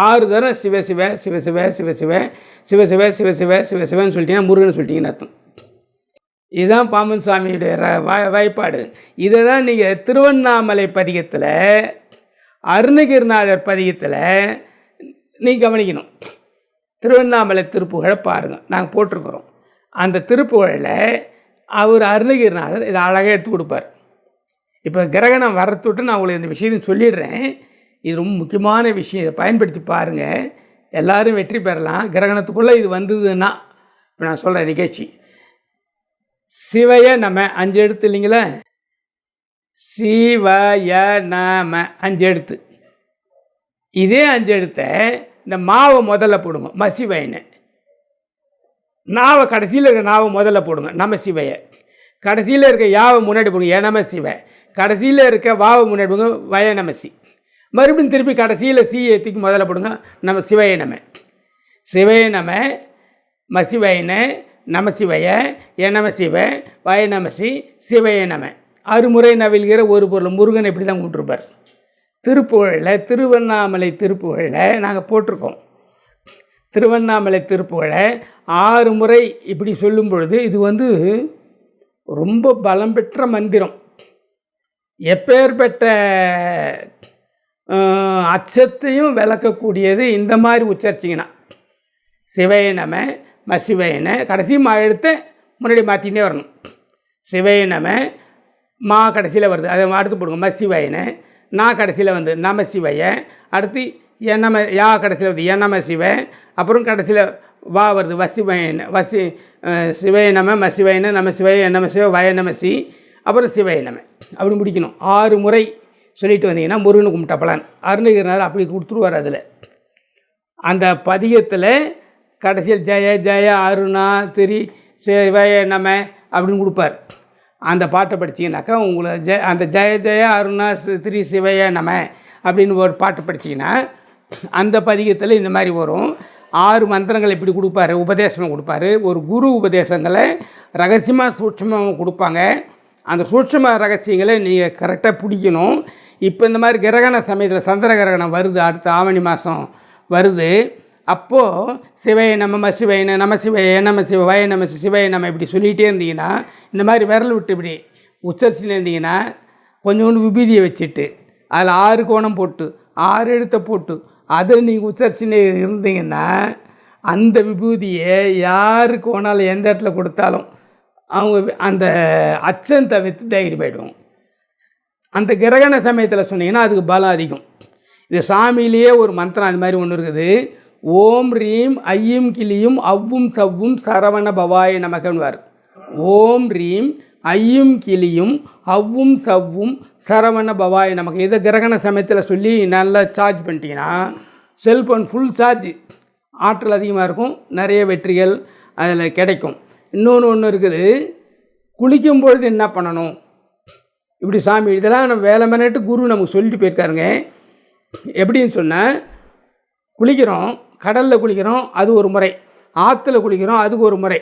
ஆறு தரம் சிவ சிவ சிவ சிவ சிவ சிவ சிவ சிவ சிவ சிவ சிவ சிவன்னு சொல்லிட்டீங்கன்னா முருகன் சொல்லிட்டீங்கன்னு அர்த்தம் இதுதான் பாம்பன் சுவாமியுடைய ர- வாய்ப்பாடு இதை தான் நீங்கள் திருவண்ணாமலை பதிகத்தில் அருணகிரிநாதர் பதிகத்தில் நீங்கள் கவனிக்கணும் திருவண்ணாமலை திருப்புகழை பாருங்கள் நாங்கள் போட்டிருக்கிறோம் அந்த திருப்புகழில் அவர் அருணகிரிநாதர் இதை அழகாக எடுத்து கொடுப்பார் இப்போ கிரகணம் வரத்துட்டு நான் உங்களுக்கு இந்த விஷயத்தையும் சொல்லிடுறேன் இது ரொம்ப முக்கியமான விஷயம். இதை பயன்படுத்தி பாருங்கள் எல்லாரும் வெற்றி பெறலாம். கிரகணத்துக்குள்ளே இது வந்ததுன்னா இப்போ நான் சொல்கிற நிகழ்ச்சி. சிவைய நம அஞ்சு எழுத்து இல்லைங்களா? சிவய நம அஞ்சு எழுத்து. இதே அஞ்சு எழுத்தை இந்த மாவை முதல்ல போடுங்க. மசிவயனை நாவை கடைசியில் இருக்கிற நாவை முதல்ல போடுங்க. நம சிவைய. கடைசியில் இருக்க யாவை முன்னாடி போடுங்க. ஏ நம சிவ. கடைசியில் இருக்க வாவை முன்னாடி போடுங்க. வய நமசி மறுபடியும் திருப்பி கடைசியில் சி ஏற்றிக்கு முதல்ல போடுங்க. நம்ம சிவைய நம. சிவைய நம மசிவயன நம எனம சிவ வய நமசி நம. அறுமுறை நவில்கிற ஒரு பொருள். முருகன் இப்படி தான் கூப்பிட்டுருப்பார் திருப்புகழில் திருவண்ணாமலை திருப்புகழில் நாங்கள் போட்டிருக்கோம். திருவண்ணாமலை திருப்புகழை ஆறு முறை இப்படி சொல்லும் பொழுது இது வந்து ரொம்ப பலம் பெற்ற மந்திரம். எப்பேற்பட்ட அச்சத்தையும் விளக்கக்கூடியது இந்த மாதிரி உச்சரிச்சிங்கன்னா. சிவைய நம மசிவையன கடைசி மா எழுத்து முன்னாடி மாற்றினே வரணும். சிவைய நம மா கடைசியில் வருது. அதை அடுத்து போடுங்க. மசிவையன நான் கடைசியில் வந்து நம சிவைய அடுத்து என்னம யா கடைசியில் வருது. என்னம சிவ அப்புறம் கடைசியில் வா வருது. வசிவயன வசி அஹ், நம மசிவையன நம சிவைய நம சிவ வய நமசி அப்புறம் சிவைய நம. அப்படி முடிக்கணும். ஆறு முறை சொல்லிட்டு வந்தீங்கன்னா முருகனு கும்பிட்ட பலன். அருணகிரிநாதர் அப்படி கொடுத்துருவார் அதில். அந்த பதிகத்தில் கடைசியில் ஜெய ஜெய அருணா திரி சிவய நம அப்படின்னு கொடுப்பார். அந்த பாட்டை படிச்சீங்கன்னாக்கா உங்களை ஜெய அந்த ஜெய ஜெய அருணா திரி சிவய நம அப்படின்னு ஒரு பாட்டு படிச்சீங்கன்னா அந்த பதிகத்தில் இந்த மாதிரி வரும். ஆறு மந்திரங்கள் இப்படி கொடுப்பாரு? உபதேசம் கொடுப்பாரு. ஒரு குரு உபதேசங்களை ரகசியமாக சூட்சமாக கொடுப்பாங்க. அந்த சூட்சம ரகசியங்களை நீங்கள் கரெக்டாக பிடிக்கணும். இப்போ இந்த மாதிரி கிரகண சமயத்தில் சந்திர கிரகணம் வருது அடுத்த ஆவணி மாதம் வருது. அப்போது சிவைய நம்ம சிவையன நம சிவைய நம சிவ நம சிவைய நம்ம இப்படி சொல்லிகிட்டே இருந்தீங்கன்னா இந்த மாதிரி விரல் விட்டு இப்படி உச்சரிச்சுன்னு இருந்தீங்கன்னா கொஞ்சோண்டு விபூதியை வச்சுட்டு அதில் ஆறு கோணம் போட்டு ஆறு எழுத்தை போட்டு அதை நீங்கள் உச்சரிச்சுன்னு இருந்தீங்கன்னா அந்த விபூதியை யாருக்கு வேணாலும் எந்த இடத்துல கொடுத்தாலும் அவங்க அந்த அச்சம் தவிர்த்து தைரியம் போயிடுவோம் அந்த கிரகண சமயத்தில் சொன்னீங்கன்னா அதுக்கு பலம் அதிகம். இது சாமியிலேயே ஒரு மந்திரம் அது மாதிரி ஒன்று இருக்குது. ஓம் ரீம் ஐயும் கிளியும் அவ்வும் சவ்வும் சரவண பவாய நமகன்வார். ஓம் ரீம் ஐயும் கிளியும் அவ்வும் சவ்வும் சரவண பவாய நமக்கு இதை கிரகண சமயத்தில் சொல்லி நல்லா சார்ஜ் பண்ணிட்டீங்கன்னா செல்ஃபோன் ஃபுல் சார்ஜ் ஆற்றல் அதிகமாக இருக்கும் நிறைய வெற்றிகள் அதில் கிடைக்கும். இன்னொன்று ஒன்று இருக்குது. குளிக்கும் பொழுது என்ன பண்ணணும்? இப்படி சாமி இதெல்லாம் நம்ம வேலை மினிட்டு குரு நமக்கு சொல்லிட்டு போயிருக்காருங்க. எப்படின்னு சொன்னால் குளிக்கிறோம் கடலில் குளிக்கிறோம் அது ஒரு முறை. ஆற்றுல குளிக்கிறோம் அதுக்கு ஒரு முறை.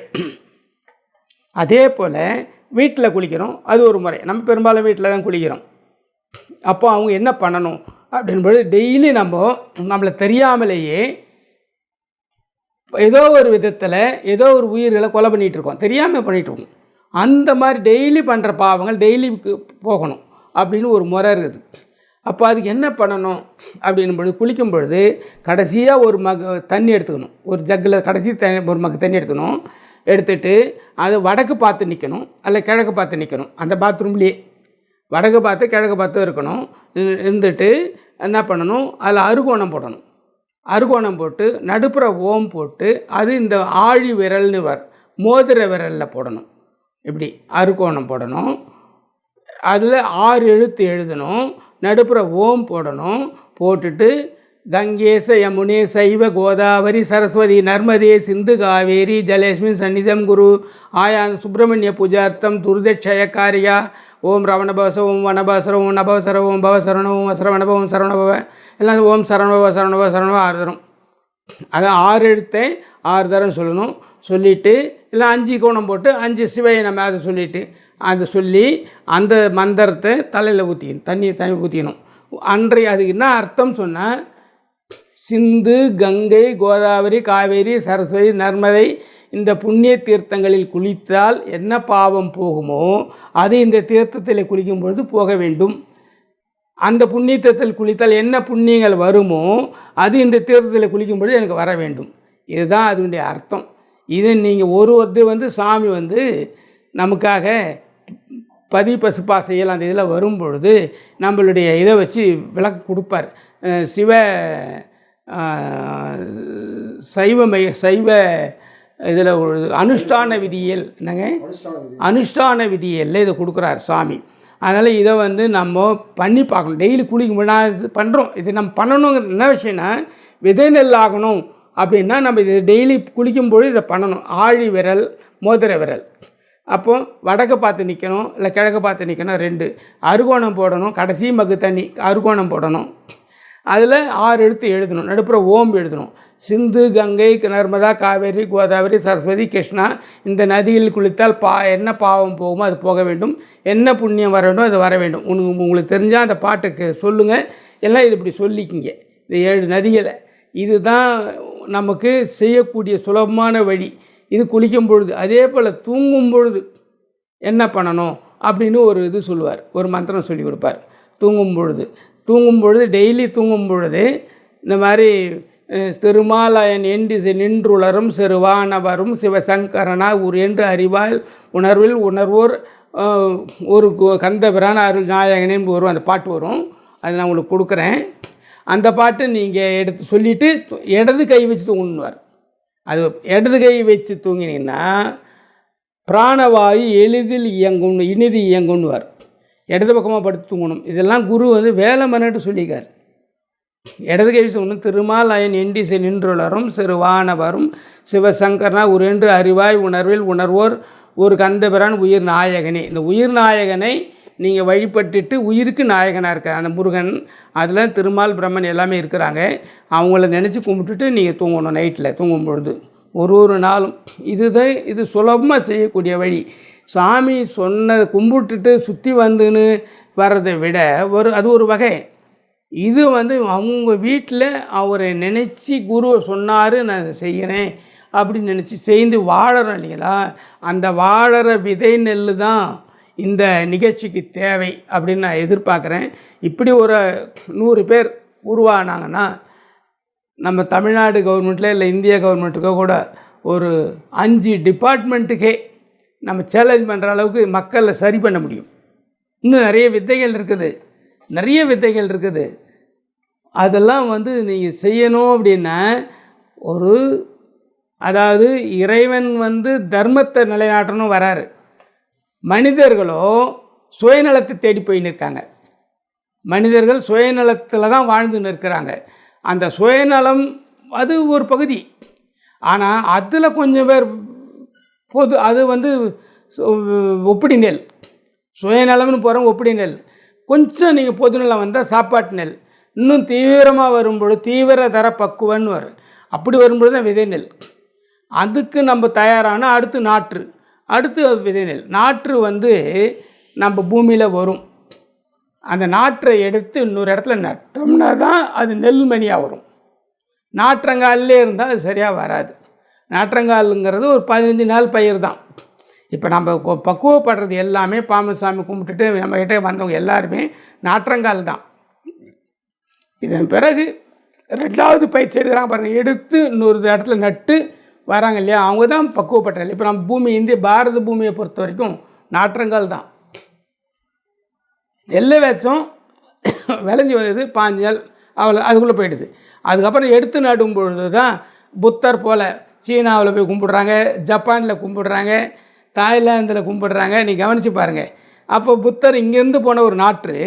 அதே போல் வீட்டில் குளிக்கிறோம் அது ஒரு முறை. நம்ம பெரும்பாலும் வீட்டில் தான் குளிக்கிறோம். அப்போ அவங்க என்ன பண்ணணும்? அப்படின்போது டெய்லி நம்ம நம்மளை தெரியாமலேயே ஏதோ ஒரு விதத்தில் ஏதோ ஒரு உயிர்களை கொலை பண்ணிகிட்டு இருக்கோம். தெரியாமல் பண்ணிகிட்ருக்கோம் அந்த மாதிரி டெய்லி பண்ணுற பாவங்கள் டெய்லிக்கு போகணும் அப்படின்னு ஒரு முறை இருக்குது. அப்போ அதுக்கு என்ன பண்ணணும்? அப்படின்னும் பொழுது குளிக்கும் பொழுது கடைசியாக ஒரு மக தண்ணி எடுத்துக்கணும். ஒரு ஜக்கில் கடைசி த ஒரு மக தண்ணி எடுத்துக்கணும். எடுத்துட்டு அது வடக்கு பார்த்து நிற்கணும். அல்ல கிழக்கு பார்த்து நிற்கணும். அந்த பாத்ரூம்லேயே. வடக்கு பார்த்து கிழக்கு பார்த்து இருக்கணும். இருந்துட்டு என்ன பண்ணணும்? அதில் அருகோணம் போடணும். அருகோணம் போட்டு நடுப்புற ஓம் போட்டு அது இந்த ஆழி விரல்னு வர் மோதிர விரலில் போடணும். இப்படி அறுகோணம் போடணும். அதில் ஆறு எழுத்து எழுதணும். நடுப்புற ஓம் போடணும். போட்டுட்டு கங்கேச யமுனே சைவ கோதாவரி சரஸ்வதி நர்மதே சிந்து காவேரி ஜலேஸ்மின் சந்நிதம் குரு ஆயான் சுப்பிரமணிய பூஜார்த்தம் துர்தட்சய காரியா ஓம் ரவணபவச ஓம் வனபவசர ஓம் நபவசர ஓம் பவசரண ஓம் சரவணப ஓம் சரவணபவ எல்லாம் ஓம் சரவணபவ சரவணபவ சரவணபவ ஆறு தரம். அது ஆறு எழுத்தை ஆறு தரம் சொல்லணும். சொல்லிவிட்டு இல்லை அஞ்சு கோணம் போட்டு அஞ்சு சிவையை நம்ம அதை சொல்லிவிட்டு அதை சொல்லி அந்த மந்திரத்தை தலையில் ஊற்றிக்கணும் தண்ணியை தண்ணி ஊற்றிக்கணும் அன்றைய அதுக்கு என்ன அர்த்தம் சொன்னால் சிந்து கங்கை கோதாவரி காவேரி சரஸ்வதி நர்மதை இந்த புண்ணிய தீர்த்தங்களில் குளித்தால் என்ன பாவம் போகுமோ அது இந்த தீர்த்தத்தில் குளிக்கும் பொழுது போக வேண்டும். அந்த புண்ணிய தீர்த்தத்தில் குளித்தால் என்ன புண்ணியங்கள் வருமோ அது இந்த தீர்த்தத்தில் குளிக்கும் பொழுது எனக்கு வர வேண்டும். இதுதான் அதனுடைய அர்த்தம். இது நீங்கள் ஒரு இது வந்து சாமி வந்து நமக்காக பதி பசுப்பாசையில் அந்த இதில் வரும் பொழுது நம்மளுடைய இதை வச்சு விளக்கு கொடுப்பார். சிவ சைவ மைய சைவ இதில் ஒரு அனுஷ்டான விதியியல். என்னங்க? அனுஷ்டான விதியல்ல இதை கொடுக்குறார் சாமி. அதனால் இதை வந்து நம்ம பண்ணி பார்க்கணும். டெய்லி குளிக்கும் நான் இது பண்ணுறோம் இது நம்ம பண்ணணுங்கிற என்ன விஷயம்னா விதை நெல் ஆகணும். அப்படின்னா நம்ம இது டெய்லி குளிக்கும்போது இதை பண்ணணும். ஆழி விரல் மோதிர விரல். அப்போ வடக்கு பார்த்து நிற்கணும் இல்லை கிழக்கு பார்த்து நிற்கணும் ரெண்டு. அருகோணம் போடணும் கடைசி மக்கு தண்ணி அருகோணம் போடணும். அதில் ஆறு எழுத்து எழுதணும் நடுப்புற ஓம் எழுதணும். சிந்து கங்கை நர்மதா காவேரி கோதாவரி சரஸ்வதி கிருஷ்ணா இந்த நதியில் குளித்தால் பா என்ன பாவம் போகுமோ அது போக வேண்டும். என்ன புண்ணியம் வர வேண்டும் அது வர வேண்டும். உனக்கு உங்களுக்கு தெரிஞ்சால் அந்த பாட்டுக்கு சொல்லுங்கள் எல்லாம் இது இப்படி சொல்லிக்கிங்க. இந்த ஏழு நதிகளை. இதுதான் நமக்கு செய்யக்கூடிய சுலபமான வழி. இது குளிக்கும் பொழுது அதே போல் தூங்கும் பொழுது என்ன பண்ணணும்? அப்படின்னு ஒரு இது சொல்லுவார். ஒரு மந்திரம் சொல்லி கொடுப்பார். தூங்கும் பொழுது. தூங்கும் பொழுது டெய்லி தூங்கும் பொழுது இந்த மாதிரி திருமாலயன் எண்டிசை நின்றுளரும் சிறுவானவரும் சிவசங்கரனா ஒரு என்று அறிவால் உணர்வில் உணர்வோர் ஒரு கு- அருள் நாயகனேன்னு வரும் அந்த பாட்டு வரும். அது நான் உங்களுக்கு கொடுக்குறேன். அந்த பாட்டு நீங்கள் எடுத்து சொல்லிவிட்டு இடது கை வச்சு தூங்கணுவார் அது இடது கை வச்சு தூங்கினீங்கன்னா பிராணவாயு எளிதில் இயங்கும்னு இனிது இயங்கும்னுவார் இடது பக்கமாக படுத்து தூங்கணும். இதெல்லாம் குரு வந்து வேலை மன்னிட்டு சொல்லியிருக்கார். இடது கை வச்சு தூங்கணும். திருமாலயன் எண்டிசை நின்றுளரும் சிறுவானவரும் சிவசங்கர்னா ஒரு என்று அறிவாய் உணர்வில் உணர்வோர் ஒரு கந்தபிரான் உயிர் நாயகனே. இந்த உயிர் நாயகனை நீங்கள் வழிபட்டுட்டு உயிருக்கு நாயகனாக இருக்க அந்த முருகன் அதில் திருமால் பிரம்மன் எல்லாமே இருக்கிறாங்க. அவங்கள நினச்சி கும்பிட்டுட்டு நீங்கள் தூங்கணும் நைட்டில் தூங்கும் பொழுது ஒரு ஒரு நாளும். இதுதான் இது சுலபமாக செய்யக்கூடிய வழி. சாமி சொன்ன கும்பிட்டுட்டு சுற்றி வந்துன்னு வர்றதை விட ஒரு அது ஒரு வகை. இது வந்து அவங்க வீட்டில் அவரை நினச்சி குருவை சொன்னார் நான் செய்கிறேன் அப்படின்னு நினச்சி செய்து வாழறோம் இல்லைங்களா? அந்த வாழற விதை நெல் தான் இந்த நிகழ்ச்சிக்கு தேவை அப்படின்னு நான் எதிர்பார்க்குறேன். இப்படி ஒரு நூறு பேர் உருவானாங்கன்னா நம்ம தமிழ்நாடு கவர்மெண்ட்டில் இல்லை இந்திய கவர்மெண்ட்டுக்கோ கூட ஒரு அஞ்சு டிபார்ட்மெண்ட்டுக்கே நம்ம சேலஞ்ச் பண்ணுற அளவுக்கு மக்களை சரி பண்ண முடியும். இன்னும் நிறைய வித்தைகள் இருக்குது. நிறைய வித்தைகள் இருக்குது. அதெல்லாம் வந்து நீங்கள் செய்யணும் அப்படின்னா ஒரு அதாவது இறைவன் வந்து தர்மத்தை நிலைநாட்டணும் வராரு. மனிதர்களோ சுயநலத்தை தேடி போய் நிற்காங்க. மனிதர்கள் சுயநலத்தில் தான் வாழ்ந்து நிற்கிறாங்க. அந்த சுயநலம் அது ஒரு பகுதி. ஆனால் அதில் கொஞ்சம் பேர் பொது அது வந்து ஒப்படி ஒப்பிடி நெல். சுயநலம்னு போகிறோம் ஒப்பிடி நெல். கொஞ்சம் நீங்கள் பொதுநலம் வந்தால் சாப்பாட்டு நெல். இன்னும் தீவிரமாக வரும்பொழுது தீவிர தர பக்குவன்னு வரும். அப்படி வரும்பொழுது தான் விதை நெல். அதுக்கு நம்ம தயாரான அடுத்து நாற்று. அடுத்து விதை நெல். நாற்று வந்து நம்ம பூமியில் வரும். அந்த நாற்றை எடுத்து இன்னொரு இடத்துல நட்டோம்னா தான் அது நெல்மணியாக வரும். நாற்றங்காலிலே இருந்தால் அது சரியாக வராது. நாற்றங்காலுங்கிறது ஒரு பதினஞ்சு நாள் பயிர் தான். இப்போ நம்ம பக்குவப்படுறது எல்லாமே பாமசாமி சாமி கும்பிட்டுட்டு நம்ம கிட்டே வந்தவங்க எல்லாருமே நாற்றங்கால் தான். இதன் பிறகு ரெண்டாவது பயிற்சி எடுக்கிறாங்க பாருங்கள் எடுத்து இன்னொரு இடத்துல நட்டு வராங்க இல்லையா அவங்க தான் பக்குவப்பட்டால் இப்போ நம்ம பூமி இந்திய பாரத பூமியை பொறுத்த வரைக்கும் நாற்றங்கள் தான். எல்லை வேஷம் விளைஞ்சி வந்தது பாஞ்சு நாள் அவ்வளோ அதுக்குள்ளே போயிடுது. அதுக்கப்புறம் எடுத்து நடும் பொழுது தான் புத்தர் போல் சீனாவில் போய் கும்பிடுறாங்க ஜப்பானில் கும்பிடுறாங்க தாய்லாந்தில் கும்பிடுறாங்க. நீ கவனித்து பாருங்கள் அப்போ புத்தர் இங்கேருந்து போன ஒரு நாற்று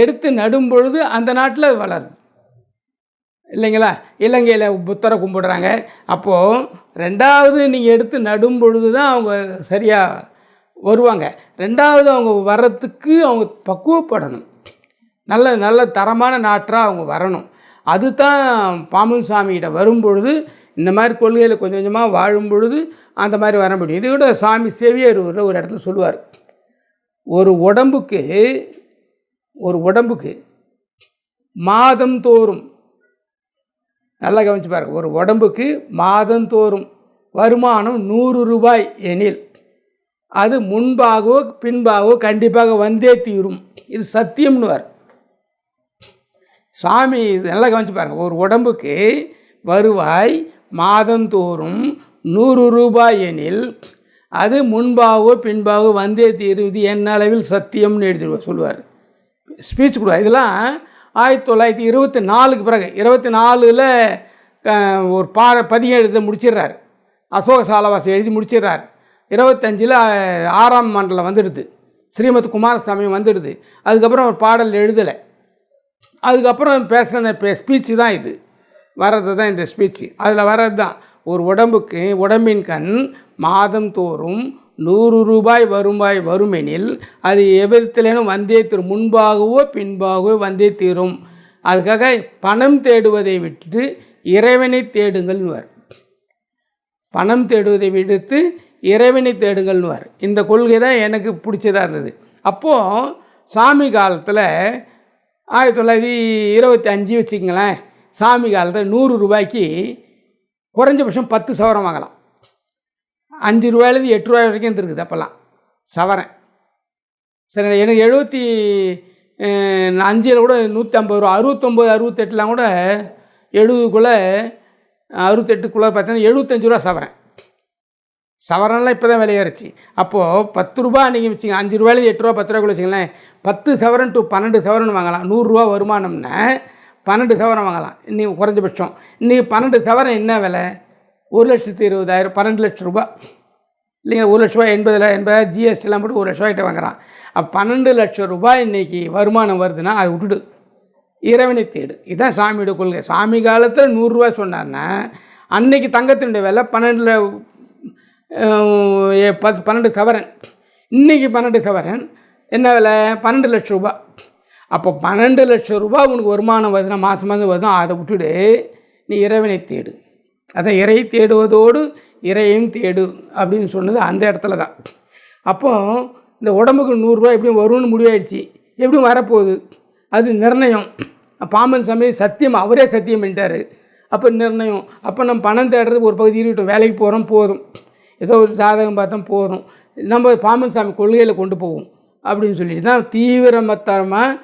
எடுத்து நடும் பொழுது அந்த நாட்டில் அது வளருது. இல்லைங்களா? இலங்கையில் புத்தரை கும்பிடுறாங்க. அப்போது ரெண்டாவது நீங்கள் எடுத்து நடும் பொழுது தான் அவங்க சரியாக வருவாங்க. ரெண்டாவது அவங்க வர்றதுக்கு அவங்க பக்குவப்படணும். நல்ல நல்ல தரமான நாற்றாக அவங்க வரணும். அதுதான் பாமன் சாமிகிட்ட வரும் பொழுது இந்த மாதிரி கொள்கையில் கொஞ்சம் கொஞ்சமாக வாழும் பொழுது அந்த மாதிரி வர முடியும். இதை விட சாமி செவியர் ஒரு ஒரு இடத்துல சொல்லுவார். ஒரு உடம்புக்கு ஒரு உடம்புக்கு மாதம் தோறும் நல்லா கவனிச்சு பாருங்க. ஒரு உடம்புக்கு மாதந்தோறும் வருமானம் நூறு ரூபாய் எனில் அது முன்பாகவோ பின்பாகவோ கண்டிப்பாக வந்தே தீரும். இது சத்தியம்னுவார் சாமி இது நல்லா கவனிச்சு பாருங்கள் ஒரு உடம்புக்கு வருவாய் மாதந்தோறும் நூறு ரூபாய் எனில் அது முன்பாகவோ பின்பாகவோ வந்தே தீரும். இது என்ன அளவில் சத்தியம்னு எழுதிடுவார் சொல்லுவார். ஸ்பீச் கொடுவார் இதெல்லாம் ஆயிரத்தி தொள்ளாயிரத்தி இருபத்தி நாலுக்கு பிறகு இருபத்தி நாலில் ஒரு பாட பதிகம் எழுத முடிச்சிடுறாரு. அசோக சாலவாசி எழுதி முடிச்சிடுறாரு. இருபத்தஞ்சில் ஆறாம் மண்டலம் வந்துடுது. ஸ்ரீமத் குமாரசாமி வந்துடுது. அதுக்கப்புறம் ஒரு பாடல் எழுதலை. அதுக்கப்புறம் பேசுகிற பே ஸ்பீச்சு தான் இது. வர்றது தான் இந்த ஸ்பீச்சு அதில் வர்றது தான் ஒரு உடம்புக்கு உடம்பின் கண் மாதம் தோறும் நூறு ரூபாய் வருமாய் வருமெனில் அது எவ்விதத்திலேனும் வந்தே தீரும் முன்பாகவோ பின்பாகவோ வந்தே தீரும் அதுக்காக பணம் தேடுவதை விட்டு இறைவனை தேடுங்கள்வார் பணம் தேடுவதை விடுத்து இறைவனை தேடுங்கள்னுவார். இந்த கொள்கை தான் எனக்கு பிடிச்சதாக இருந்தது. அப்போது சாமி காலத்தில் ஆயிரத்தி தொள்ளாயிரத்தி இருபத்தி அஞ்சு வச்சுக்கங்களேன் சாமி காலத்தில் நூறு ரூபாய்க்கு குறைஞ்சபட்சம் பத்து சவரம் வாங்கலாம். அஞ்சு ரூபாயிலேருந்து எட்டு ரூபாய் வரைக்கும் இருந்திருக்குது அப்போல்லாம். சவரன். சரி எனக்கு எழுபத்தி அஞ்சில் கூட நூற்றி ஐம்பது ரூபா அறுபத்தொம்போது அறுபத்தெட்டுலாம் கூட எழுபதுக்குள்ளே அறுபத்தெட்டுக்குள்ளே பார்த்தீங்கன்னா எழுபத்தஞ்சு ரூபா சவரன். சவரன்லாம் இப்போ தான் விலையேறிச்சு அப்போது பத்து ரூபா நீங்கள் வச்சுங்க அஞ்சு ரூபாயிலேருந்து எட்டு ரூபா பத்து ரூபாய்க்குள்ள வச்சிங்களேன். பத்து சவரன் டு பன்னெண்டு சவரன் வாங்கலாம். நூறுரூவா வருமானம்னா பன்னெண்டு சவரம் வாங்கலாம். இன்றைக்கி குறைஞ்சபட்சம். இன்றைக்கி பன்னெண்டு சவரன் என்ன விலை? ஒரு லட்சத்து இருபதாயிரம் பன்னெண்டு லட்ச ரூபா இல்லைங்க ஒரு லட்ச ரூபாய் எண்பதில் எண்பதாயிரம் ஜிஎஸ்டிலாம் போட்டு ஒரு லட்ச ரூபாய்கிட்ட வாங்குறான். அப்போ பன்னெண்டு லட்சம் ரூபாய் இன்றைக்கி வருமானம் வருதுன்னா அதை விட்டுடு. இறைவனை தேடு. இதுதான் சாமியோட கொள்கை. சாமி காலத்தில் நூறுரூவா சொன்னார்னா அன்னைக்கு தங்கத்தினுடைய விலை பன்னெண்டில் பத்து பன்னெண்டு சவரன். இன்றைக்கி பன்னெண்டு சவரன். என்ன விலை? பன்னெண்டு லட்ச ரூபா அப்போ பன்னெண்டு லட்சம் ரூபா உனக்கு வருமானம் வருதுன்னா மாதம் மாதம் வருதும் அதை விட்டுடு. நீ இறைவனை தேடு. அதை இறை தேடுவதோடு இறையும் தேடு அப்படின்னு சொன்னது அந்த இடத்துல தான். அப்போது இந்த உடம்புக்கு நூறுரூவா எப்படியும் வரும்னு முடிவாயிடுச்சு. எப்படியும் வரப்போகுது. அது நிர்ணயம். பாம்பன் சாமி சத்தியம் அவரே சத்தியம் பண்ணிட்டார். அப்போ நிர்ணயம். அப்போ நம்ம பணம் தேடுறது ஒரு பகுதி இருக்கட்டும். வேலைக்கு போகிறோம் போதும். ஏதோ ஒரு ஜாதகம் பார்த்தோம் போதும். நம்ம பாம்பன் சாமி கொள்கையில் கொண்டு போவோம் அப்படின்னு சொல்லிட்டு தான் தீவிரமத்தரமாக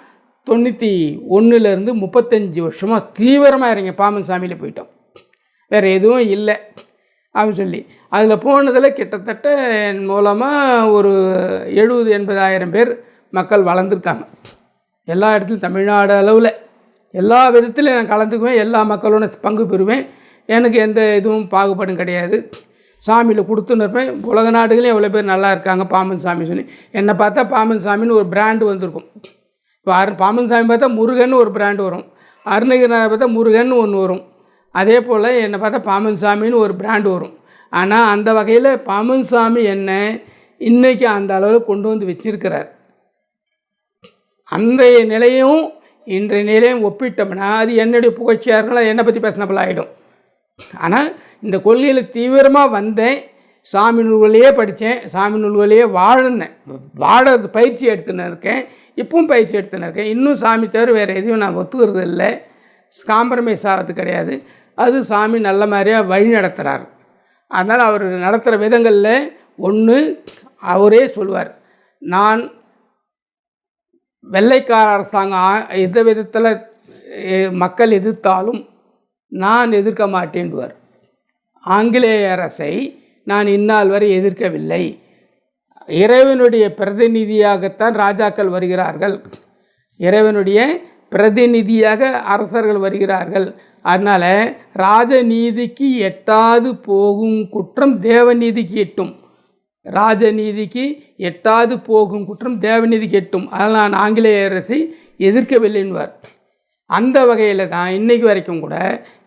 தொண்ணூற்றி ஒன்றுலேருந்து முப்பத்தஞ்சு வருஷமாக தீவிரமாக இறங்கி பாம்பன் சாமியில் போயிட்டோம். வேறு எதுவும் இல்லை அப்படின்னு சொல்லி. அதில் போனதில் கிட்டத்தட்ட என் மூலமாக ஒரு எழுபது எண்பதாயிரம் பேர் மக்கள் வளர்ந்துருக்காங்க. எல்லா இடத்துலையும் தமிழ்நாடு அளவில் எல்லா விதத்திலும் நான் கலந்துக்குவேன். எல்லா மக்களோட பங்கு பெறுவேன். எனக்கு எந்த இதுவும் பாகுபாடும் கிடையாது. சாமியில் கொடுத்துன்னு இருப்பேன் உலக நாடுகளையும் எவ்வளோ பேர் நல்லா இருக்காங்க பாம்பன் சாமி சொல்லி. என்னை பார்த்தா பாம்பன் சாமின்னு ஒரு பிராண்டு வந்திருக்கும். இப்போ அரு பாம்பன் சாமி பார்த்தா முருகன் ஒரு பிராண்டு வரும். அருணகிரிநாதர் பார்த்தா முருகன் ஒன்று வரும். அதே போல் என்னை பார்த்தா பாம்பன் சாமின்னு ஒரு பிராண்ட் வரும். ஆனால் அந்த வகையில் பாமன் சாமி என்ன இன்றைக்கி அந்த அளவில் கொண்டு வந்து வச்சிருக்கிறார். அன்றைய நிலையும் இன்றைய நிலையும் ஒப்பிட்டோம்னா அது என்னுடைய புகழ்ச்சியார்களாக என்னை பற்றி பேசினப்பல ஆகிடும் ஆனால் இந்த கொள்கையில் தீவிரமாக வந்தேன். சாமி நூல்களையே படித்தேன் சாமி நூல்களையே வாழ்ந்தேன் வாழறது பயிற்சி எடுத்துன்னு இருக்கேன். இப்பவும் பயிற்சி எடுத்துன்னு இருக்கேன். இன்னும் சாமி தவிர வேறு எதையும் நான் ஒத்துக்கிறது இல்லை காம்ப்ரமைஸ் ஆகிறது கிடையாது. அது சாமி நல்ல மாதிரியாக வழி நடத்துகிறார் அதனால் அவர் நடத்துகிற விதங்களில் ஒன்று அவரே சொல்லுவார். நான் வெள்ளைக்கார அரசாங்கம் எந்த விதத்தில் மக்கள் எதிர்த்தாலும் நான் எதிர்க்க மாட்டேன்டுவார் ஆங்கிலேய அரசை நான் இந்நாள் வரை எதிர்க்கவில்லை. இறைவனுடைய பிரதிநிதியாகத்தான் ராஜாக்கள் வருகிறார்கள். இறைவனுடைய பிரதிநிதியாக அரசர்கள் வருகிறார்கள். அதனால் ராஜநீதிக்கு எட்டாது போகும் குற்றம் தேவநீதிக்கு எட்டும் ராஜநீதிக்கு எட்டாது போகும் குற்றம் தேவநீதிக்கு எட்டும் அதனால் நான் ஆங்கிலேய அரசை எதிர்க்கவில்லைன்வார் அந்த வகையில் தான் இன்றைக்கு வரைக்கும் கூட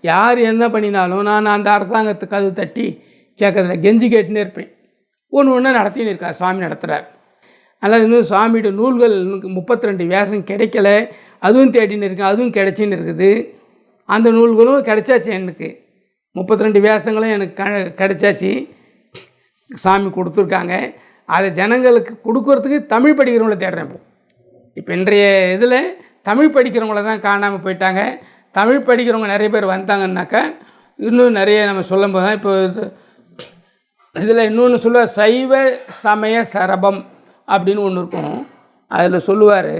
யார் என்ன பண்ணினாலும் நான் அந்த அரசாங்கத்துக்கு அது தட்டி கேட்கறதில்ல கெஞ்சி கேட்டுன்னு இருப்பேன். ஒன்று ஒன்று நடத்தின்னு இருக்கார் சுவாமி நடத்துகிறார் அதனால் இன்னும் சுவாமியோட நூல்கள் முப்பத்தி ரெண்டு வேஷம் கிடைக்கல. அதுவும் தேடின்னு இருக்கேன் அதுவும் கிடைச்சின்னு இருக்குது. அந்த நூல்களும் கிடச்சாச்சு எனக்கு. முப்பத்தி ரெண்டு வேஷங்களும் எனக்கு க கிடைச்சாச்சு. சாமி கொடுத்துருக்காங்க. அதை ஜனங்களுக்கு கொடுக்கறதுக்கு தமிழ் படிக்கிறவங்கள தேடுறேன் இப்போ. இப்போ இன்றைய இதில் தமிழ் படிக்கிறவங்கள தான் காணாமல் போயிட்டாங்க. தமிழ் படிக்கிறவங்க நிறைய பேர் வந்தாங்கன்னாக்கா இன்னும் நிறைய நம்ம சொல்லும் போது தான் இப்போ இது இதில் இன்னொன்று சொல்லுவார் சைவ சமய சரபம் அப்படின்னு ஒன்று இருக்கும். அதில் சொல்லுவார்